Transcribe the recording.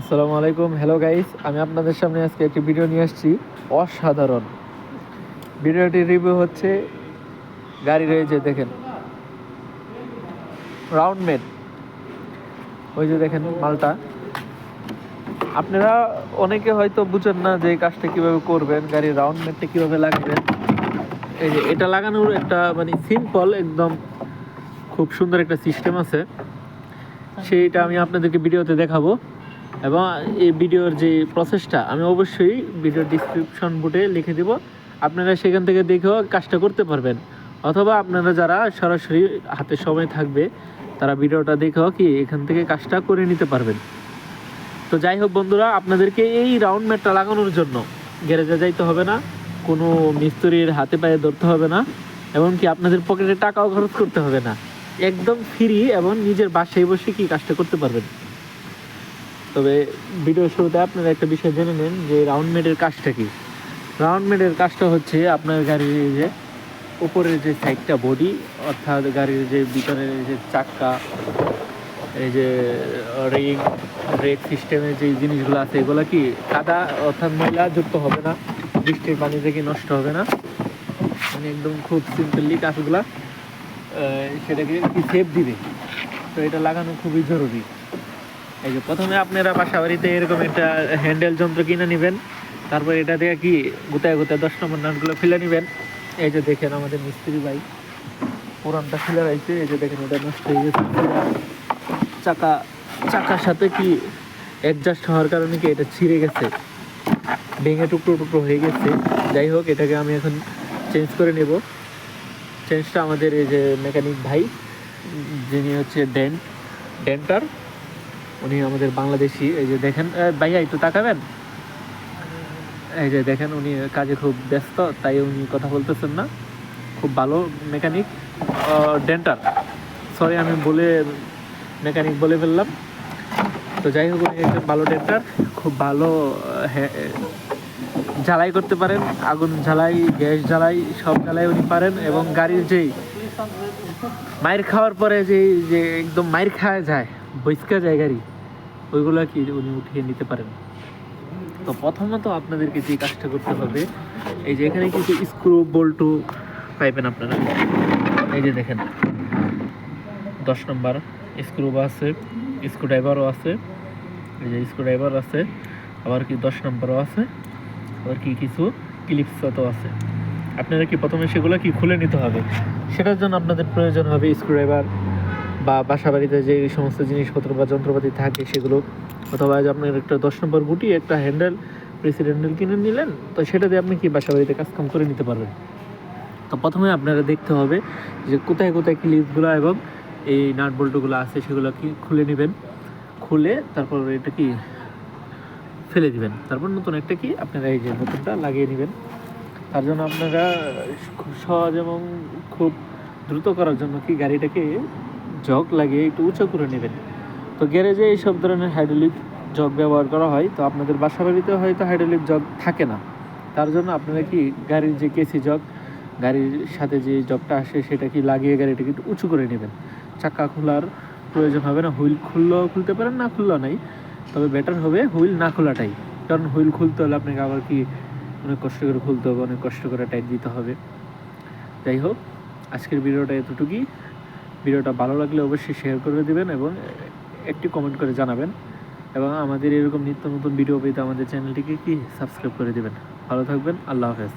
আসসালামু আলাইকুম। Hello guys আমি আপনাদের সামনে আজকে একটি ভিডিও নিয়ে আসছি। অসাধারণ। ভিডিওটি রিভিউ হচ্ছে গাড়ি রয়েছে দেখেন। রাউন্ড মেড ওই যে দেখেন মালটা। আপনারা অনেকে হয়তো বুঝেন না যে কাজটা কীভাবে করবেন, গাড়ির রাউন্ড মেটটা কীভাবে লাগবেন এই যে এটা লাগানোর একটা মানে সিম্পল একদম খুব সুন্দর একটা সিস্টেম আছে। সেইটা আমি আপনাদেরকে ভিডিওতে দেখাবো। এবং এই ভিডিওর যে প্রসেসটা, আমি অবশ্যই ভিডিও ডিসক্রিপশন বোর্ডে লিখে দেব। আপনারা সেখান থেকে দেখেও কাজটা করতে পারবেন। অথবা আপনারা যারা সরাসরি হাতে সময় থাকবে, তারা ভিডিওটা দেখেও কি এখান থেকে কাজটা করে নিতে পারবেন। তো যাই হোক বন্ধুরা, আপনাদেরকে এই রাউন্ড ম্যাটটা লাগানোর জন্য গ্যারেজে যাইতে হবে না, কোনো মিস্ত্রির হাতে পায়ে ধরতে হবে না, এমনকি আপনাদের পকেটে টাকাও খরচ করতে হবে না। একদম ফ্রি এবং নিজের বাসায় বসে কি কাজটা করতে পারবেন। তবে ভিডিও শুরুতে আপনারা একটা বিষয় জেনে নেন যে রাউন্ড মেডের কাজটা কি? রাউন্ড মেডের কাজটা হচ্ছে আপনার গাড়ির যে উপরের যে সাইডটা বডি অর্থাৎ গাড়ির যে ভিতরের যে চাক্কা এই যে রিং ব্রেক সিস্টেমের যে জিনিসগুলো আছে, এগুলো কি কাদা অর্থাৎ ময়লা যুক্ত হবে না? বৃষ্টির পানি থেকে নষ্ট হবে না? মানে একদম খুব সিম্পলি কাজগুলা সেটাকে কি সেফ দিবে? তো এটা লাগানো খুবই জরুরি। এই যে প্রথমে আপনারা বাসা বাড়িতে এরকম একটা হ্যান্ডেল যন্ত্র কিনে নেবেন, তারপর এটা দিয়ে কি গোতায় গোতায় দশ নম্বর নাটগুলো ফেলে নেবেন। এই যে দেখেন আমাদের মিস্ত্রি ভাই, পুরানটা ফেলে রাখছে এই যে দেখেন এটা নষ্ট হয়ে গেছে। চাকা, চাকার সাথে কি অ্যাডজাস্ট হওয়ার কারণে কি এটা ছিঁড়ে গেছে, ভেঙে টুকরো টুকরো হয়ে গেছে। যাই হোক, এটাকে আমি এখন চেঞ্জ করে নেব। চেঞ্জটা আমাদের এই যে মেকানিক ভাই, যিনি হচ্ছে ডেন্ট ডেন্টার উনি আমাদের বাংলাদেশি। এই যে দেখেন ভাইয়া, একটু তাকাবেন? এই যে দেখেন, উনি কাজে খুব ব্যস্ত, তাই উনি কথা বলতেছেন না। খুব ভালো মেকানিক ডেন্টার সরি, আমি বলে, মেকানিক বলে ফেললাম। তো যাই হোক, উনি একজন ভালো ডেন্টার খুব ভালো জ্বালাই করতে পারেন, আগুন জ্বালাই গ্যাস জ্বালাই, সব জ্বালাই উনি পারেন এবং গাড়ির যেই মায়ের খাওয়ার পরে যে যে একদম মায়ের খাওয়া যায় বৈস্কা যায় গাড়ি। ওইগুলো কি উনি উঠিয়ে নিতে পারেন? তো প্রথমত আপনাদেরকে যে কাজটা করতে হবে, এই যে এখানে কিছু স্ক্রু বল্টু পাইবেন আপনারা। এই যে দেখেন, দশ নম্বর স্ক্রু আছে স্ক্রু ড্রাইভারও আছে, এই যে স্ক্রু ড্রাইভার আছে, আবার কি দশ নম্বরও আছে, আবার কি কিছু ক্লিপসও আছে। আপনারা কি প্রথমে সেগুলো কি খুলে নিতে হবে? সেটার জন্য আপনাদের প্রয়োজন হবে স্ক্রুড্রাইভার। বা বাসা বাড়িতে যে সমস্ত জিনিসপত্র বা যন্ত্রপাতি থাকে সেগুলো, অথবা আপনার একটা দশ নম্বর গুটি, একটা হ্যান্ডেল প্রেসিড হ্যান্ডেল কিনে নিলেন, তো সেটা দিয়ে আপনি কি বাসা বাড়িতে কাজকাম করে নিতে পারবেন? তো প্রথমে আপনারা দেখতে হবে যে কোথায় কোথায় ক্লিপগুলো এবং এই নাট বল্টুগুলো আছে সেগুলো কি খুলে নেবেন। খুলে তারপর এটা কি ফেলে দিবেন। তারপর নতুন একটা কি আপনারা এই যে নতুনটা লাগিয়ে নেবেন। তার জন্য আপনারা খুব সহজ এবং খুব দ্রুত করার জন্য কি গাড়িটাকে জগ লাগিয়ে একটু উঁচু করে নেবেন। তো গ্যারেজে এইসব ধরনের হাইড্রোলিক জগ ব্যবহার করা হয়। তো আপনাদের বাসা বাড়িতে হয়তো হাইড্রোলিক জগ থাকে না। তার জন্য আপনারা কি গাড়ির যে কেসি জগ, গাড়ির সাথে যে জগটা আসে সেটা কি লাগিয়ে গাড়িটাকে একটু উঁচু করে নেবেন? চাকা খোলার প্রয়োজন হবে না। হুইল খুললেও খুলতে পারেন, না খুললেও নাই। তবে বেটার হবে হুইল না খোলাটাই। কারণ হুইল খুলতে হলে আপনাকে আবার কি অনেক কষ্ট করে খুলতে হবে, অনেক কষ্ট করে টাইট দিতে হবে। যাই হোক, আজকের ভিডিওটা এতটুকুই। ভিডিওটা ভালো লাগলে অবশ্যই শেয়ার করে দেবেন এবং একটি কমেন্ট করে জানাবেন এবং আমাদের এরকম নিত্য নতুন ভিডিও পেতে আমাদের চ্যানেলটিকে কি সাবস্ক্রাইব করে দেবেন। ভালো থাকবেন, আল্লাহ হাফেজ।